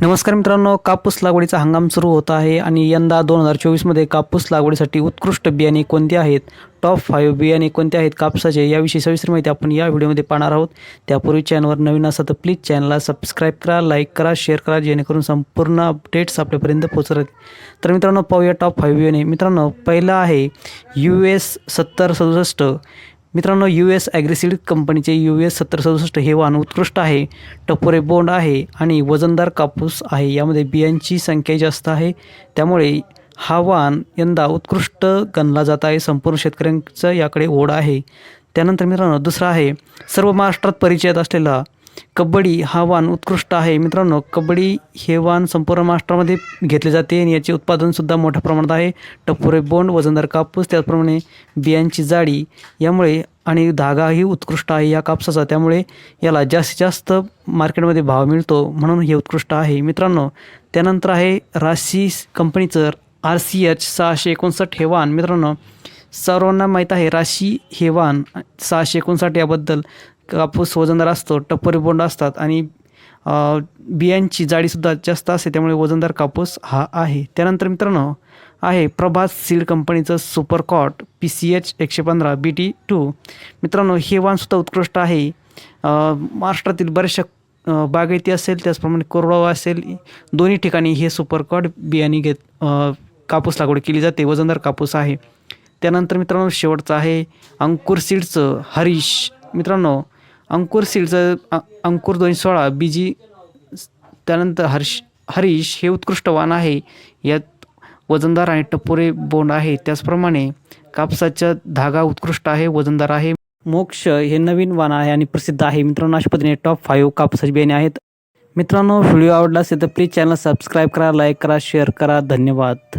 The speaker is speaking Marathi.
नमस्कार मित्रांनो कापूस लागवडीचा हंगाम सुरू होत आहे आणि यंदा दोन हजार चोवीसमध्ये कापूस लागवडीसाठी उत्कृष्ट बियाणे कोणते आहेत? टॉप फाईव्ह बियाणे कोणते आहेत कापसाचे? याविषयी सविस्तर माहिती आपण या व्हिडिओमध्ये पाहणार आहोत. त्यापूर्वी चॅनलवर नवीन असा तर प्लीज चॅनलला सबस्क्राईब करा लाईक करा शेअर करा जेणेकरून संपूर्ण अपडेट्स आपल्यापर्यंत पोहोचत तर मित्रांनो पाहूया टॉप फाईव्ह बियाणे. मित्रांनो पहिला आहे यू एस सत्तर सदुसष्ट. मित्रांनो यू एस ॲग्रेसिड कंपनीचे यू एस सत्तर सदुसष्ट हे वाहन उत्कृष्ट आहे टपोरे बोंड आहे आणि वजनदार कापूस आहे. यामध्ये बियांची संख्या जास्त आहे. त्यामुळे हा वाहन यंदा उत्कृष्ट गणला जात आहे. संपूर्ण शेतकऱ्यांचं याकडे ओढ आहे. त्यानंतर मित्रांनो दुसरा आहे सर्व महाराष्ट्रात परिचयात असलेला कबड्डी हा वाण उत्कृष्ट आहे. मित्रांनो कबड्डी हे वाण संपूर्ण महाराष्ट्रामध्ये घेतले जाते आणि याचे उत्पादनसुद्धा मोठ्या प्रमाणात आहे. टपोरे बोंड वजनदार कापूस त्याचप्रमाणे बियांची जाडी यामुळे आणि धागाही उत्कृष्ट आहे या कापसाचा. त्यामुळे याला जास्तीत जास्त मार्केटमध्ये भाव मिळतो म्हणून हे उत्कृष्ट आहे. मित्रांनो त्यानंतर आहे राशी कंपनीचं आर सी एच सहाशे एकोणसाठ हे वाण. मित्रांनो सर्वांना माहीत आहे राशी हे वाण सहाशे एकोणसाठ याबद्दल. कापूस वजनदार असतो टप्परी बोंड असतात आणि बियांची जाडीसुद्धा जास्त असते त्यामुळे वजनदार कापूस हा आहे. त्यानंतर मित्रांनो आहे प्रभात सीड कंपनीचं super cot P C H एकशे पंधरा बी टी टू. मित्रांनो हे वाणसुद्धा उत्कृष्ट आहे. महाराष्ट्रातील बऱ्याचशा बागायती असेल त्याचप्रमाणे कोरडावा असेल दोन्ही ठिकाणी हे सुपर कॉट बियाणे घेत कापूस लागवड केली जाते वजनदार कापूस आहे. त्यानंतर मित्रांनो शेवटचं आहे अंकुर सीडचं हरीश. मित्रांनो अंकुर सीडचं अ- अंकुर दोनशे सोळा बी जी त्यानंतर हर्ष हरीश हे उत्कृष्ट वाण आहे. यात वजनदार आणि टपोरे बोंड आहे. त्याचप्रमाणे कापसाचा धागा उत्कृष्ट आहे वजनदार आहे. मोक्ष हे नवीन वाण आहे आणि प्रसिद्ध आहे. मित्रांनो अशा पद्धतीने टॉप फाईव्ह कापसाची बियाणे आहेत. मित्रांनो व्हिडिओ आवडला असेल तर प्लीज चॅनल सबस्क्राईब करा लाईक करा शेअर करा. धन्यवाद.